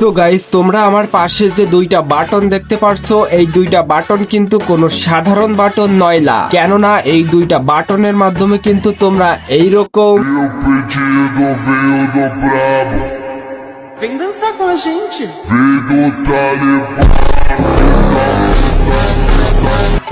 তো গাইস তোমরা আমার পাশে যে দুইটা বাটন দেখতে পারছ এই দুইটা বাটন কিন্তু কোনো সাধারণ বাটন নয় নয়লা কেননা এই দুইটা বাটনের মাধ্যমে কিন্তু তোমরা এইরকম dançar com a gente. Vem do Talibã.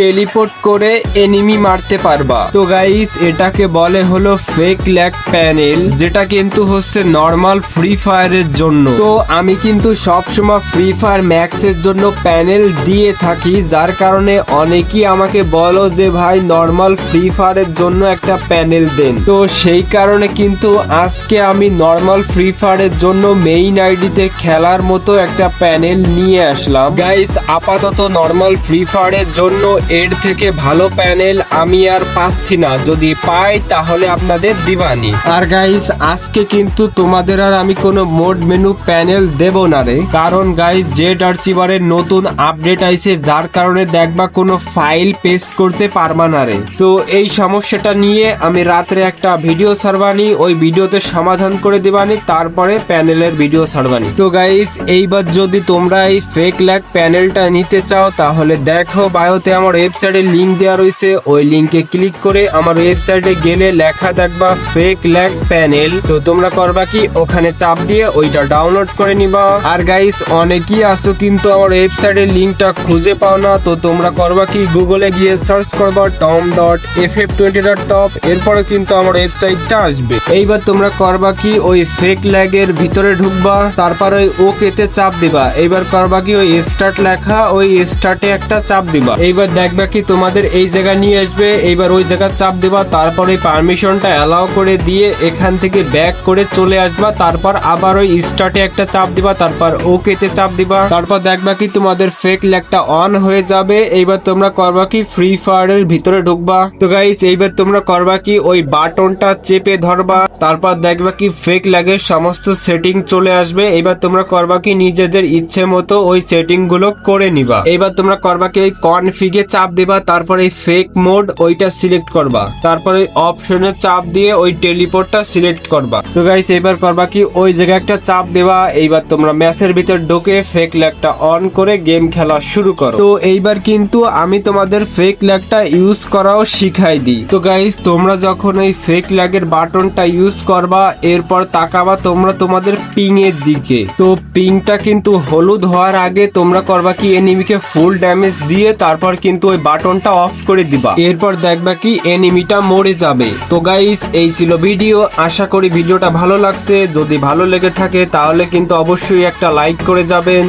Teleport করে এনিমি মারতে পারবা। তো গাইস এটাকে বলে হলো ফেক ল্যাক প্যানেল যেটা কিন্তু হচ্ছে নর্মাল ফ্রি ফায়ারের জন্য। তো আমি কিন্তু সবসময় ফ্রি ফায়ার ম্যাক্সের জন্য প্যানেল দিয়ে থাকি, যার কারণে অনেকেই আমাকে বলো যে ভাই নর্মাল ফ্রি ফায়ারের জন্য একটা প্যানেল দেন। তো সেই কারণে কিন্তু আজকে আমি নর্মাল ফ্রি ফায়ারের জন্য মেইন আইডিতে খেলার মতো একটা প্যানেল নিয়ে আসলাম। গাইস আপাতত নর্মাল ফ্রি ফায়ারের জন্য এর থেকে ভালো প্যানেল আমি আর পাচ্ছি না। যদি পাই তাহলে আপনাদের দিবানি। আর গাইস আজকে কিন্তু তোমাদের আর আমি কোনো মোড মেনু প্যানেল দেব না রে। কারণ গাইস জেড আর্চিভারের নতুন আপডেট আইছে, যার কারণে দেখবা কোনো ফাইল পেস্ট করতে পারবা না রে। তো এই সমস্যাটা নিয়ে আমি রাত্রে একটা ভিডিও ছাড়বানি, ওই ভিডিওতে সমাধান করে দিবানি, তারপরে প্যানেলের ভিডিও ছাড়বানি। তো গাইস এইবার যদি তোমরা এই ফেক ল্যাক প্যানেলটা নিতে চাও, তাহলে দেখো বায়োতে আমার ওয়েবসাইটে লিঙ্ক দেওয়া রয়েছে। ওই লিংকে ক্লিক করে আমার ওয়েবসাইটে গেলে লেখা দেখবা ফেক ল্যাক প্যানেল তো তোমরা করবা কি? ওখানে চাপ দিয়ে ওইটা ডাউনলোড করে নিবা। আর গাইস অনেকেই আছো কিন্তু আমার ওয়েবসাইটের লিঙ্কটা খুঁজে পাও না। তো তোমরা করবা কি? গুগলে গিয়ে সার্চ করবা Tom dot F F twenty dot top এরপরে কিন্তু আমার ওয়েবসাইটটা আসবে। এইবার তোমরা করবা কি? ওই ফেক ল্যাগের ভিতরে ঢুকবা। তারপর ওই ওকেতে চাপ দিবা। এইবার করবা কি? ওই স্টার্ট লেখা, ওই স্টার্টে একটা চাপ দিবা। এইবার দেখবা কি তোমাদের এই জায়গা নিয়ে আসবে, এইবার ওই জায়গা চাপ দিবা, তারপর ওই পারমিশনটা অ্যালাউ করে দিয়ে এখান থেকে ব্যাক করে চলে আসবা, তারপর আবার ওই স্টার্টে একটা চাপ দিবা, তারপর ওকেতে চাপ দিবা। তারপর দেখবা কি তোমাদের ফেক ল্যাগটা অন হয়ে যাবে, এইবার তোমরা করবা কি ফ্রি ফায়ারের ভিতরে ঢুকবা। তো গাইস এইবার তোমরা করবা কি ওই বাটনটা চেপে ধরবা, তারপর দেখবা কি ফেক ল্যাগের সমস্ত সেটিং চলে আসবে এবার তোমরা করবা কি নিজেদের ইচ্ছে মতো ওই সেটিংগুলো করে নিবা। এবার তোমরা করবা কি ওই কনফিগে চাপ দিবা, তারপর ফেক মোড ওইটা সিলেক্ট করবা। তারপরে অপশনে চাপ দিয়ে ওই টেলিপোর্টটা সিলেক্ট করবা। তো গাইস এবার করবা কি, ওই জায়গায় একটা চাপ দেবা, এইবার তোমরা ম্যাচের ভিতর ঢুকে ফেক ল্যাগটা অন করে গেম খেলা শুরু করো। তো এইবার কিন্তু আমি তোমাদের ফেক ল্যাগটা ইউজ করাও শিখাই দিই। তো গাইস তোমরা যখন ওই ফেক ল্যাগের বাটনটা ইউজ করবা, এরপর তাকাবা তোমরা তোমাদের পিং এর দিকে। তো পিংটা কিন্তু হলুদ হওয়ার আগে তোমরা করবা কি এনিমিকে ফুল ড্যামেজ দিয়ে তারপর কিন্তু ওই বাটনটা অফ করে দিবা। এরপর দেখবা কি এনিমিটা মরে যাবে। তো গাইস এই ছিল ভিডিও আশা করি ভিডিওটা ভালো লাগছে। যদি ভালো লেগে থাকে তাহলে কিন্তু অবশ্যই একটা লাইক করে যাবেন।